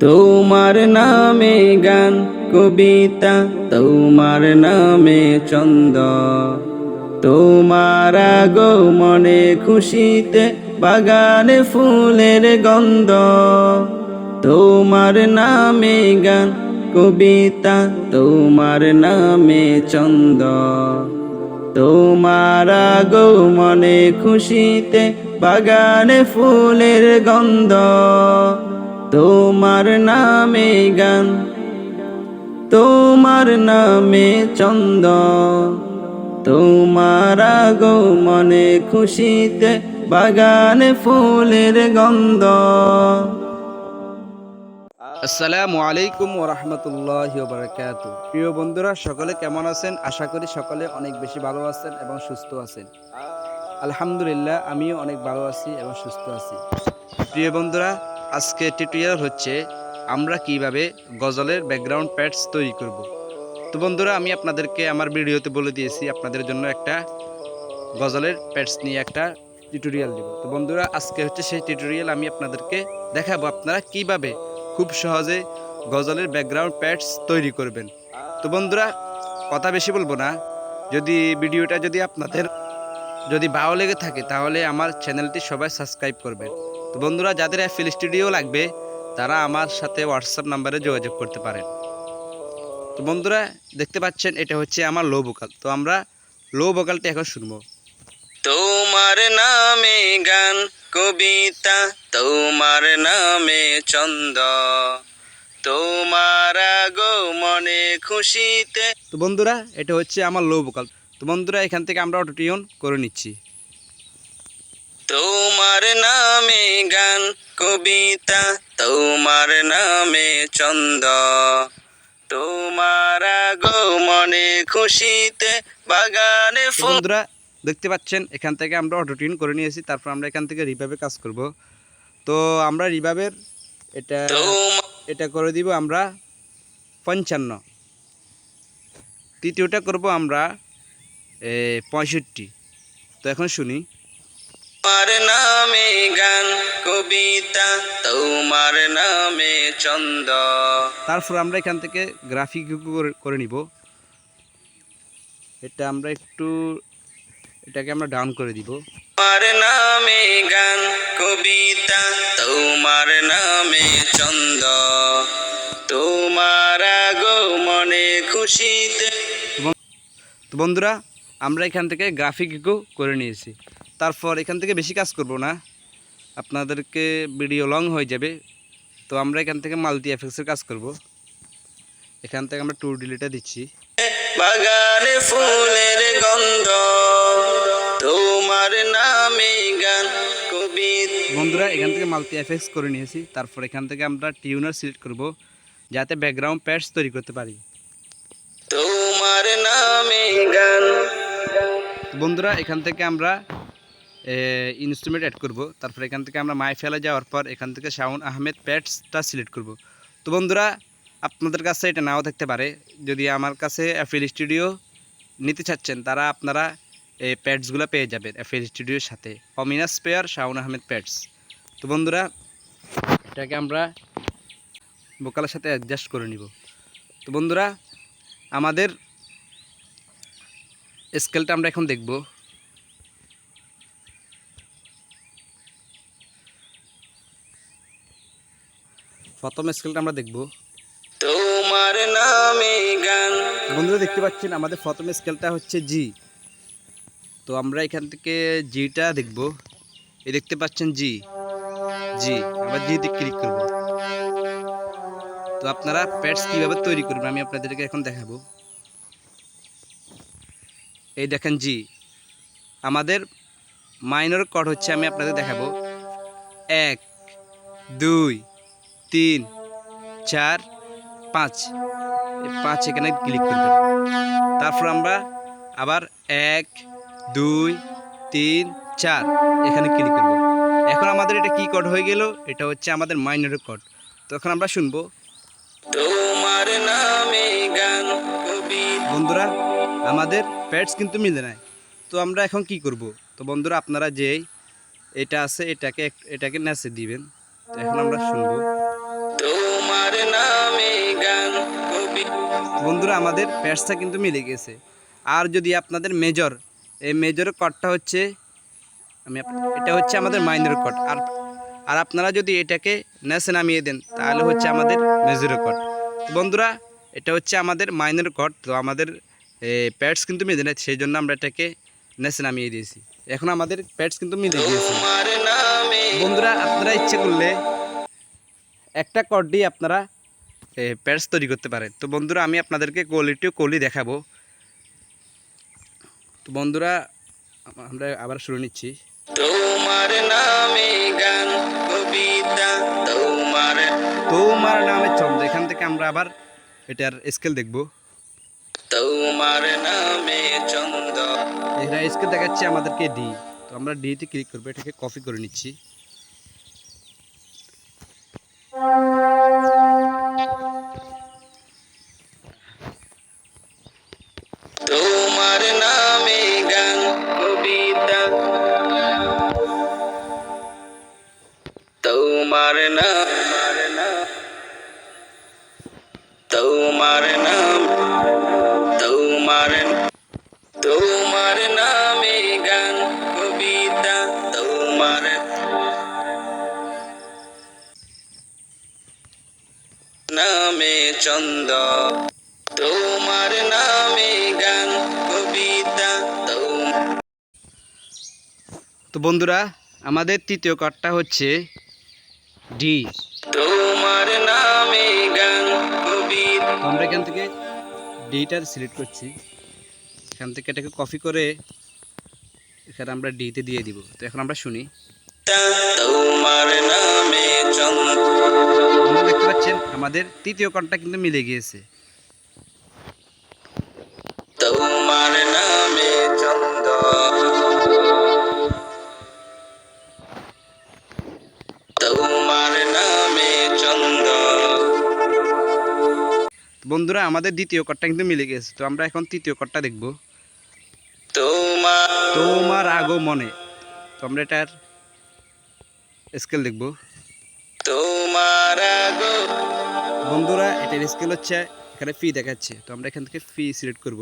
তোমার নামে গান, কবিতা, তোমার নামে চন্দ। তোমার গো মনে খুশিতে বাগানে ফুলের গন্ধ। তোমার নামে গান, কবিতা, তোমার নামে চন্দ। তোমার গো মনে খুশিতে বাগানে ফুলের গন্ধ। তোমার নামে গান, তোমার নামে চন্দ তোমার গো মনে খুশিতে বাগানে ফুলের গন্ধ। আসসালামু আলাইকুম ওরহমতুল্লাহ বারকাত প্রিয় বন্ধুরা, সকলে কেমন আছেন? আশা করি সকলে অনেক বেশি ভালো আছেন এবং সুস্থ আছেন। আলহামদুলিল্লাহ, আমিও অনেক ভালো আছি এবং সুস্থ আছি। প্রিয় বন্ধুরা আজকে টিউটোরিয়াল হচ্ছে আমরা কীভাবে গজলের ব্যাকগ্রাউন্ড প্যাডস তৈরি করব। তো বন্ধুরা, আমি আপনাদেরকে আমার ভিডিওতে বলে দিয়েছি, আপনাদের জন্য একটা গজলের প্যাডস নিয়ে একটা টিউটোরিয়াল দেব। তো বন্ধুরা, আজকে হচ্ছে সেই টিউটোরিয়াল আমি আপনাদেরকে দেখাবো আপনারা কীভাবে খুব সহজে গজলের ব্যাকগ্রাউন্ড প্যাডস তৈরি করবেন। তো বন্ধুরা, কথা বেশি বলব না। যদি ভিডিওটা যদি আপনাদের যদি ভালো লেগে থাকে, তাহলে আমার চ্যানেলটি সবাই সাবস্ক্রাইব করবেন। তো বন্ধুরা যাদের এফএল স্টুডিও লাগবে তারা আমার সাথে হোয়াটসঅ্যাপ নাম্বারে যোগাযোগ করতে পারেন। তো বন্ধুরা দেখতে পাচ্ছেন এটা হচ্ছে আমার লো ভোকাল তো আমরা লো ভোকালটি এখন শুনব। তোমার নামে গান কবিতা তোমার নামে চন্দ তোমার গো মনে খুশিতে তো বন্ধুরা এটা হচ্ছে আমার লো ভোকাল তো বন্ধুরা এখান থেকে আমরা অটোটিউন করে নিচ্ছি। তোমার নামে গান কবিতা তোমার নামে চন্দ তোমার গো মনে খুশিতে বাগানে বন্ধুরা দেখতে পাচ্ছেন এখান থেকে আমরা অটোটিউন করে নিয়েছি তারপর আমরা এখান থেকে রিভাবে কাজ করব। তো আমরা রিভাবের এটা এটা করে দিব আমরা পঞ্চান্ন। তৃতীয়টা করব আমরা পঁয়ষট্টি। তো এখন শুনি। তোমার নামে গান কবিতা তোমার নামে চন্দ তারপর আমরা এখান থেকে গ্রাফিক করে নিব। এটা আমরা একটু এটাকে আমরা ডাউন করে দিব। তোমার নামে গান কবিতা তোমার নামে চন্দ তোমার গো মনে খুশিতে তো বন্ধুরা আমরা এখান থেকে গ্রাফিক করে নিয়েছি। তারপর এখান থেকে বেশি কাজ করব না। আপনাদেরকে ভিডিও লং হয়ে যাবে। তো আমরা এখান থেকে মাল্টি এফেক্সের কাজ করব। এখান থেকে আমরা টু ডিলিটা দিচ্ছি। বাগানে ফুলের গন্ধ তোমার নামে গান বন্ধুরা এখান থেকে মাল্টি এফেক্স করে নিয়েছি। তারপর এখান থেকে আমরা টিউনার সিলেক্ট করব যাতে ব্যাকগ্রাউন্ড প্যাডস তৈরি করতে পারি। তোমার নামে গান। বন্ধুরা এখান থেকে আমরা ইনস্ট্রুমেন্ট অ্যাড করব। তারপর এখান থেকে আমরা মাই ফেলে যাওয়ার পর এখান থেকে শাওন আহমেদ প্যাডসটা সিলেক্ট করব। তো বন্ধুরা, আপনাদের কাছে এটা নাও থাকতে পারে। যদি আমার কাছে অ্যাফেল স্টুডিও নিতে চাচ্ছেন, তারা আপনারা এই প্যাডসগুলো পেয়ে যাবেন অ্যাফেল স্টুডিওর সাথে। অমিনাস পেয়ার শাওন আহমেদ প্যাডস তো বন্ধুরা, এটাকে আমরা বোকালের সাথে অ্যাডজাস্ট করে নিব। তো বন্ধুরা, আমাদের স্কেলটা আমরা এখন দেখব। প্রথম স্কেলটা আমরা দেখব। তোমার নামে গান। বন্ধুরা দেখতে পাচ্ছেন আমাদের প্রথম স্কেলটা হচ্ছে জি। তো আমরা এখান থেকে জিটা দেখব। এই দেখতে পাচ্ছেন জি। জি আমরা জিতে ক্লিক করব। তো আপনারা প্যাডস কীভাবে তৈরি করবেন আমি আপনাদেরকে এখন দেখাবো। এই দেখেন জি। আমাদের মাইনর কড হচ্ছে আমি আপনাদের দেখাবো। এক দুই তিন চার পাঁচ। পাঁচ এখানে ক্লিক করবেন তারপর আমরা আবার এক দুই তিন চার এখানে ক্লিক করব। এখন আমাদের এটা কি কোড হয়ে গেল? এটা হচ্ছে আমাদের মাইনরের কোড তো এখন আমরা শুনব। তোমার নামে গান বন্ধুরা আমাদের প্যাডস কিন্তু মিলে নাই। তো আমরা এখন কি করব? তো বন্ধুরা আপনারা যেই এটা আছে এটাকে এক- এটাকে নেচে দিবেন। এখন আমরা শুনব। তোমার নামে গান কবি। বন্ধুরা আমাদের প্যাটসটা কিন্তু মিলে গেছে। আর যদি আপনাদের মেজর এই মেজর কটটা হচ্ছে আমি এটা হচ্ছে আমাদের মাইনর কট আর আর আপনারা যদি এটাকে নেসে নামিয়ে দেন তাহলে হচ্ছে আমাদের মেজর কট বন্ধুরা এটা হচ্ছে আমাদের মাইনর কট তো আমাদের প্যাডস কিন্তু মিলে না সেই জন্য আমরা এটাকে নেসে নামিয়ে দিয়েছি। এখন আমাদের প্যাডস কিন্তু মিলে গিয়েছে। বন্ধুরা আপনারা ইচ্ছে করলে একটা কট দিয়ে আপনারা প্যাডস তৈরি করতে পারেন। তো বন্ধুরা আমি আপনাদেরকে কোয়ালিটিও কোয়ালি দেখাবো। তো বন্ধুরা আমরা আবার শুরু নিচ্ছি। তোমার নামে গান কবিতা তোমার তোমার নামে চন্দ্র এখান থেকে আমরা আবার এটার স্কেল দেখব। তোমার নামে চন্দ এটা স্কেল দেখাচ্ছে আমাদেরকে ডি তো আমরা ডিতে ক্লিক করব এটাকে কপি করে নিচ্ছি। তোমার নামে গান কবিতা। তোমার নাম তোমার নাম। তোমার নামে গান কবিতা তোমার। নামে চন্দ তোমার নামে গান কবিতা তো বন্ধুরা আমাদের তৃতীয় কার্ডটা হচ্ছে ডি। তোমার নামে গান কবিতা। আমরা এখান থেকে ডিটার সিলেক্ট করছি। এখান থেকে এটাকে কপি করে এখানে আমরা ডিতে দিয়ে দিব। তো এখন আমরা শুনি। দেখতে পাচ্ছেন আমাদের তৃতীয় কণ্ঠটা কিন্তু মিলে গিয়েছে। বন্ধুরা আমাদের দ্বিতীয় কটটা কিন্তু মিলে গেছে তো আমরা এখন তৃতীয় কটটা দেখব। তোমার তোমার আগমনে। তো আমরা এটার স্কেল দেখব। তোমার আগো বন্ধুরা এটার স্কেল হচ্ছে এখানে ফি দেখাচ্ছে। তো আমরা এখান থেকে ফি সিলেক্ট করব।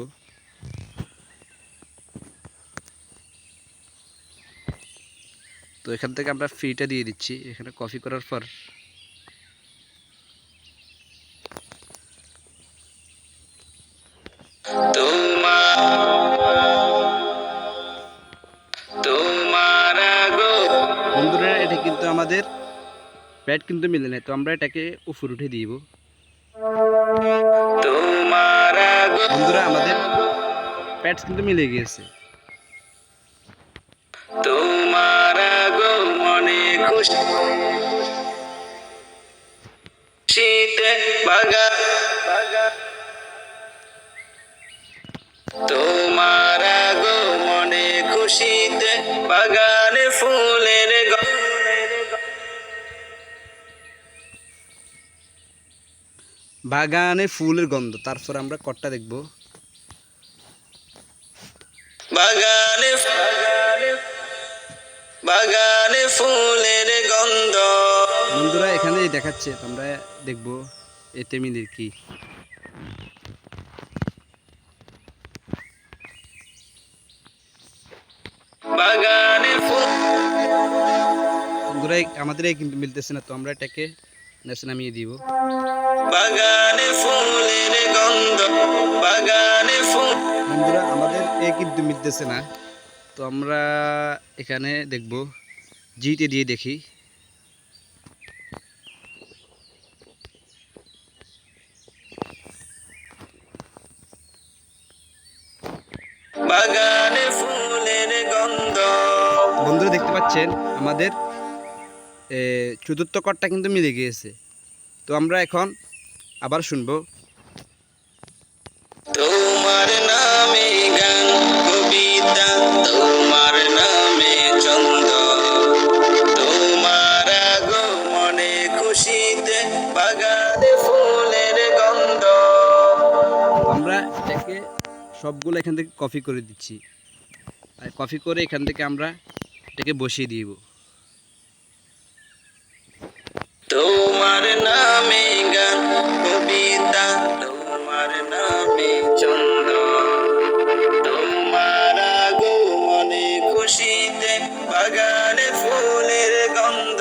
তো এখান থেকে আমরা ফিটা দিয়ে দিচ্ছি। এখানে কপি করার পর তোমার তোমার আমাদের প্যাড কিন্তু মিলে নেই তো আমরা এটাকে উপর উঠে দিব। বন্ধুরা আমাদের প্যাডস কিন্তু মিলে গিয়েছে। তোমার আগো শীতে বাগা বাগা তোমার আগো মনে খুশিতে বাগানে ফুলের বাগানে ফুলের গন্ধ। তারপর আমরা কটটা দেখব। বাগানে বাগানে ফুলের গন্ধ। বন্ধুরা এখানে দেখাচ্ছে তোমরা দেখব এতে মিলির কি। বাগানে ফুল বন্ধুরা আমাদের কিন্তু মিলতেছে না তো আমরা এটাকে নেশে নামিয়ে দিব। বাগানে ফুলের গন্ধ বাগানে ফুল। বন্ধুরা আমাদের এ কিন্তু মিলতেছে না। তো আমরা এখানে দেখব জিতে দিয়ে দেখি। বাগানে ফুলের গন্ধ। বন্ধুরা দেখতে পাচ্ছেন আমাদের চতুর্থ কটটা কিন্তু মিলে গিয়েছে। তো আমরা এখন আবার শুনব। তোমার নামে গান কবিতা তোমার নামে চন্দ তোমার আগো মনে খুশিতে বাগানে ফুলের গন্ধ। আমরা এটাকে সবগুলো এখান থেকে কপি করে দিচ্ছি। আর কপি করে এখান থেকে আমরা এটাকে বসিয়ে দিব। তোমার নামে গান, কবিতা। তোমার নামে চন্দ তোমার গো মনে খুশিতে বাগানে ফুলের গন্ধ।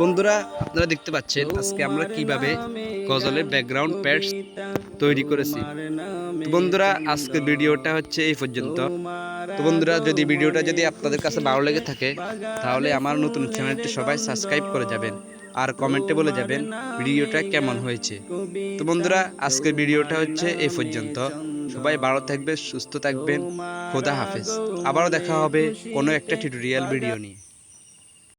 বন্ধুরা, আপনারা দেখতে পাচ্ছেন আজকে আমরা কীভাবে গজলের ব্যাকগ্রাউন্ড প্যাডস তৈরি করেছি। বন্ধুরা, আজকের ভিডিওটা হচ্ছে এই পর্যন্ত। তো বন্ধুরা, যদি ভিডিওটা যদি আপনাদের কাছে ভালো লেগে থাকে, তাহলে আমার নতুন চ্যানেলটি সবাই সাবস্ক্রাইব করে যাবেন আর কমেন্টে বলে যাবেন ভিডিওটা কেমন হয়েছে। তো বন্ধুরা, আজকের ভিডিওটা হচ্ছে এই পর্যন্ত। সবাই ভালো থাকবে সুস্থ থাকবেন, খোদা হাফেজ। আবারও দেখা হবে কোনো একটা টিউটোরিয়াল ভিডিও নিয়ে।